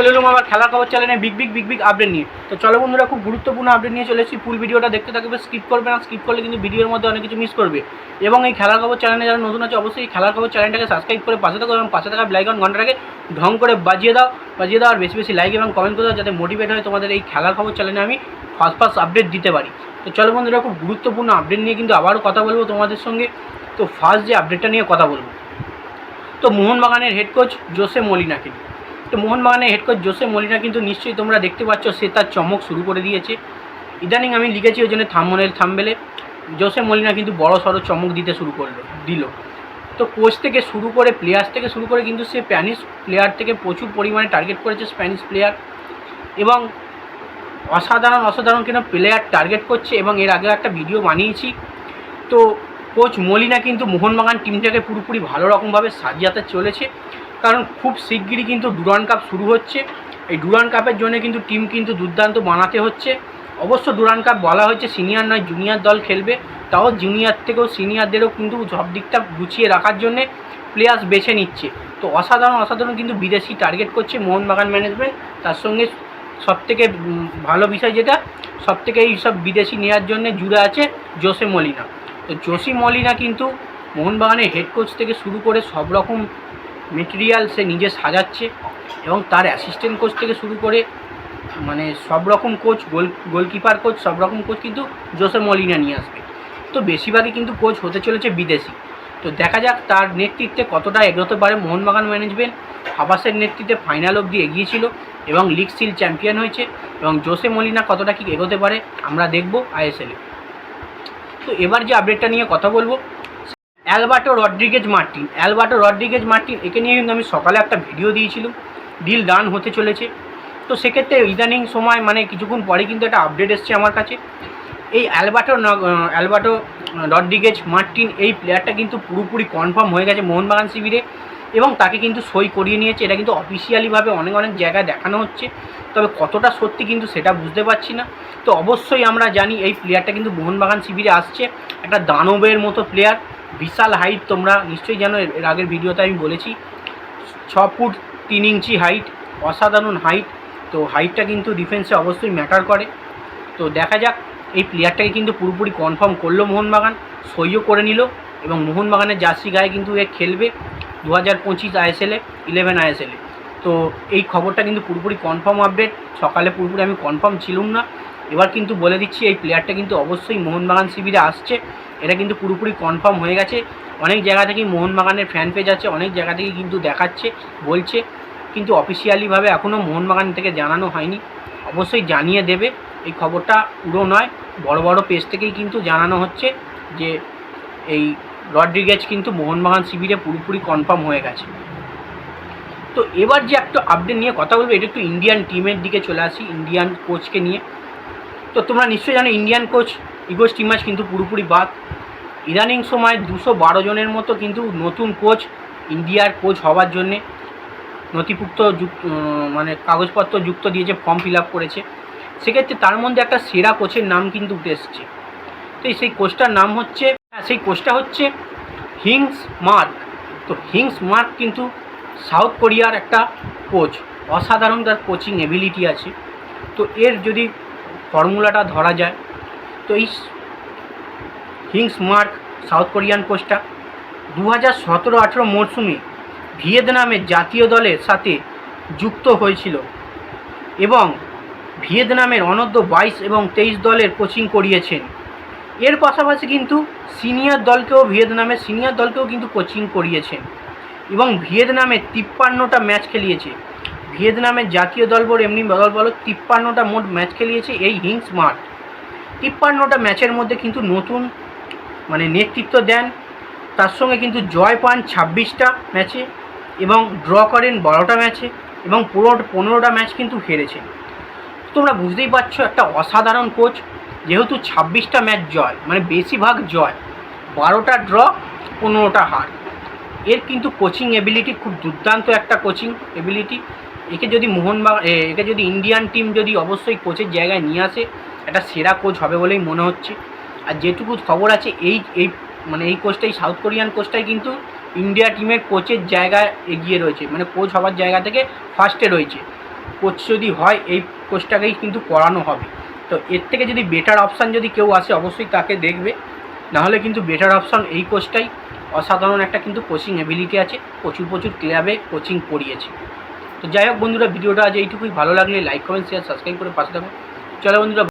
চলে এলাম আবার খেলার খবর চ্যানেলে big big big big update নিয়ে। তো চলো বন্ধুরা, খুব গুরুত্বপূর্ণ আপডেট নিয়ে চলে এসেছি। ফুল ভিডিওটা দেখতে থাকবে স্কিপ করবে না স্কিপ করলে কিন্তু ভিডিওর মধ্যে অনেক কিছু মিস করবে। এবং এই খেলার খবর চ্যানেলে যারা নতুন আছে, অবশ্যই এই খেলার খবর চ্যানেলটাকে সাবস্ক্রাইব করে পাশে থাকো এবং পাশে থাকা ব্লাইকন ঘন্টাটাকে ঢং করে বাজিয়ে দাও বাজিয়ে দাও, আর বেশি বেশি লাইক এবং কমেন্ট করে দাও, যাতে মোটিভেট হয় তোমাদের এই খেলার খবর চ্যানেলে আমি ফার্স্ট ফার্স্ট আপডেট দিতে পারি। তো চলো বন্ধুরা, খুব গুরুত্বপূর্ণ আপডেট নিয়ে কিন্তু আবারও কথা বলব তোমাদের সঙ্গে। তো ফার্স্ট যে আপডেটটা নিয়ে কথা বলব। তো মোহনবাগানের হেড কোচ জোসে মলিনাকে নিয়ে। তো মোহনবাগানের হেড কোচ জোসে মলিনা কিন্তু নিশ্চয়ই তোমরা দেখতে পাচ্ছ, সে তার চমক শুরু করে দিয়েছে। ইদানিং আমি লিখেছি ওই জন্য থাম্বনেল থাম্বেলে। জোসে মলিনা কিন্তু বড় সড়ো চমক দিতে শুরু করল, দিল। তো কোচ থেকে শুরু করে প্লেয়ার্স থেকে শুরু করে কিন্তু সে স্প্যানিশ প্লেয়ার থেকে প্রচুর পরিমাণে টার্গেট করেছে স্প্যানিশ প্লেয়ার এবং অসাধারণ অসাধারণ কেন প্লেয়ার টার্গেট করছে এবং এর আগে একটা ভিডিও বানিয়েছি। তো কোচ মলিনা কিন্তু মোহনবাগান টিমটাকে পুরোপুরি ভালো রকমভাবে সাজিয়াতে চলেছে কারণ খুব শিগগিরই কিন্তু ডুরান কাপ শুরু হচ্ছে। এই ডুরান কাপের জন্য কিন্তু টিম কিন্তু দুর্দান্ত বানাতে হচ্ছে। অবশ্য ডুরান কাপ বলা হচ্ছে সিনিয়র নয়, জুনিয়র দল খেলবে, তাও জুনিয়র থেকেও সিনিয়রদেরও কিন্তু সব দিকটা গুছিয়ে রাখার জন্যে প্লেয়ার্স বেছে নিচ্ছে। তো অসাধারণ অসাধারণ কিন্তু বিদেশি টার্গেট করছে মোহনবাগান ম্যানেজমেন্ট তার সঙ্গে সবথেকে ভালো বিষয় যেটা, সবথেকে এই সব বিদেশি নেওয়ার জন্য জুড়ে আছে জোসে মলিনা। তো জোসি মলিনা কিন্তু মোহনবাগানের হেড কোচ থেকে শুরু করে সব রকম মেটেরিয়াল সে নিজে সাজাচ্ছে এবং তার অ্যাসিস্ট্যান্ট কোচ থেকে শুরু করে মানে সব রকম কোচ গোল গোলকিপার কোচ সব রকম কোচ কিন্তু জোসে মলিনা নিয়ে আসবে। তো বেশিরভাগই কিন্তু কোচ হতে চলেছে বিদেশি। তো দেখা যাক তার নেতৃত্বে কতটা এগোতে পারে মোহনবাগান ম্যানেজমেন্ট হাবাসের নেতৃত্বে ফাইনাল অবধি এগিয়েছিল এবং লিগ সিল চ্যাম্পিয়ন হয়েছে এবং জোসে মলিনা কতটা কি এগোতে পারে আমরা দেখব আইএসএলে তো এবার যে আপডেটটা নিয়ে কথা বলব Alberto Rodriguez Martin. Alberto Rodriguez Martin, একে নিয়ে কিন্তু আমি সকালে একটা ভিডিও দিয়েছিলাম। ডিল ডান হতে চলেছে। তো সেক্ষেত্রে ইদানিং সময় মানে কিছুক্ষণ পরে কিন্তু একটা আপডেট এসছে আমার কাছে। এই অ্যালবার্টো অ্যালবার্টো রড্রিগেজ মার্টিন এই প্লেয়ারটা কিন্তু পুরোপুরি কনফার্ম হয়ে গেছে মোহনবাগান শিবিরে এবং তাকে কিন্তু সই করিয়ে নিয়েছে। এটা কিন্তু অফিসিয়ালিভাবে অনেক অনেক জায়গায় দেখানো হচ্ছে। তবে কতটা সত্যি কিন্তু সেটা বুঝতে পারছি না। তো অবশ্যই আমরা জানি এই প্লেয়ারটা কিন্তু মোহনবাগান শিবিরে আসছে। একটা দানবের মতো প্লেয়ার। বিশাল হাইট তোমরা নিশ্চয়ই জানো, এর আগের ভিডিওতে আমি বলেছি, ছ ফুট তিন ইঞ্চি হাইট অসাধারণ হাইট তো হাইটটা কিন্তু ডিফেন্সে অবশ্যই ম্যাটার করে। তো দেখা যাক, এই প্লেয়ারটাকে কিন্তু পুরোপুরি কনফার্ম করল মোহনবাগান, সইও করে নিল এবং মোহনবাগানের জার্সি গায়ে কিন্তু এ খেলবে দু হাজার পঁচিশ আইএসএলে ইলেভেন আইএসএলে। তো এই খবরটা কিন্তু পুরোপুরি কনফার্ম আপডেট সকালে পুরোপুরি আমি কনফার্ম ছিলাম না। এবার কিন্তু বলে দিচ্ছি, এই প্লেয়ারটা কিন্তু অবশ্যই মোহনবাগান শিবিরে আসছে। এটা কিন্তু পুরোপুরি কনফার্ম হয়ে গেছে। অনেক জায়গা থেকেই মোহনবাগানের ফ্যান পেজ আছে, অনেক জায়গা থেকে কিন্তু দেখাচ্ছে, বলছে। কিন্তু অফিসিয়ালিভাবে এখনও মোহনবাগান থেকে জানানো হয়নি। অবশ্যই জানিয়ে দেবে। এই খবরটা পুরো নয়, বড় বড় পেজ থেকেই কিন্তু জানানো হচ্ছে যে এই রড্রিগেজ কিন্তু মোহনবাগান শিবিরে পুরোপুরি কনফার্ম হয়ে গেছে। তো এবার যে একটা আপডেট নিয়ে কথা বলব, এটা একটু ইন্ডিয়ান টিমের দিকে চলে আসি ইন্ডিয়ান কোচকে নিয়ে। তো তোমরা নিশ্চয়ই জানো ইন্ডিয়ান কোচ ইগোস টিমাস কিন্তু পুরোপুরি বাদ। ইদানিং সময় দুশো বারো জনের মতো কিন্তু নতুন কোচ ইন্ডিয়ার কোচ হওয়ার জন্যে নথিভুক্ত যুক্ত মানে কাগজপত্র যুক্ত দিয়েছে ফর্ম ফিল আপ করেছে। সেক্ষেত্রে তার মধ্যে একটা সেরা কোচের নাম কিন্তু উঠে এসছে। তো সেই কোচটার নাম হচ্ছে হ্যাঁ, সেই কোচটা হচ্ছে হিংস মার্ক। তো হিংস মার্ক কিন্তু সাউথ কোরিয়ার একটা কোচ। অসাধারণ তার কোচিং এবিলিটি আছে। তো এর যদি ফর্মুলাটা ধরা যায় তো এই হিংস মার্ক, সাউথ কোরিয়ান কোচটা দু হাজার সতেরো আঠেরো মরশুমে ভিয়েতনামের জাতীয় দলের সাথে যুক্ত হয়েছিল এবং ভিয়েতনামের অনূর্ধ্ব বাইশ এবং তেইশ দলের কোচিং করিয়েছেন। এর পাশাপাশি কিন্তু সিনিয়র দলকেও ভিয়েতনামের সিনিয়র দলকেও কিন্তু কোচিং করিয়েছেন এবং ভিয়েতনামে তিপ্পান্নটা ম্যাচ খেলিয়েছে। ভিয়েতনামের জাতীয় দল এমনি দল বলো, তিপ্পান্নটা মোট ম্যাচ খেলিয়েছে এই হিংস মার্ট তিপ্পান্নটা ম্যাচের মধ্যে কিন্তু নতুন মানে নেতৃত্ব দেন। তার সঙ্গে কিন্তু জয় পান ছাব্বিশটা ম্যাচে এবং ড্র করেন বারোটা ম্যাচে এবং পনেরো পনেরোটা ম্যাচ কিন্তু হেরেছেন। তোমরা বুঝতেই পারছ একটা অসাধারণ কোচ, যেহেতু ছাব্বিশটা ম্যাচ জয় মানে বেশিরভাগ জয়, বারোটা ড্র, পনেরোটা হার। এর কিন্তু কোচিং এবিলিটি খুব দুর্দান্ত একটা কোচিং এবিলিটি একে যদি মোহনবাগান একে যদি ইন্ডিয়ান টিম যদি অবশ্যই কোচের জায়গায় নিয়ে আসে একটা সেরা কোচ হবে বলেই মনে হচ্ছে। আর যেটুকু খবর আছে, এই এই মানে এই কোচটাই, সাউথ কোরিয়ান কোচটাই কিন্তু ইন্ডিয়া টিমের কোচের জায়গায় এগিয়ে রয়েছে। মানে কোচ হওয়ার জায়গা থেকে ফার্স্টে রয়েছে। কোচ যদি হয়, এই কোচটাকেই কিন্তু করানো হবে। তো এর থেকে যদি বেটার অপশান যদি কেউ আসে, অবশ্যই তাকে দেখবে। নাহলে কিন্তু বেটার অপশান এই কোচটাই। অসাধারণ একটা কিন্তু কোচিং অ্যাবিলিটি আছে। প্রচুর প্রচুর ক্লাবে কোচিং করিয়েছে। তো যাই হোক বন্ধুরা, ভিডিওটা আজ এইটুকুই। ভালো লাগলে লাইক কমেন্ট শেয়ার সাবস্ক্রাইব করে পাশে থাকুন। চলো বন্ধুরা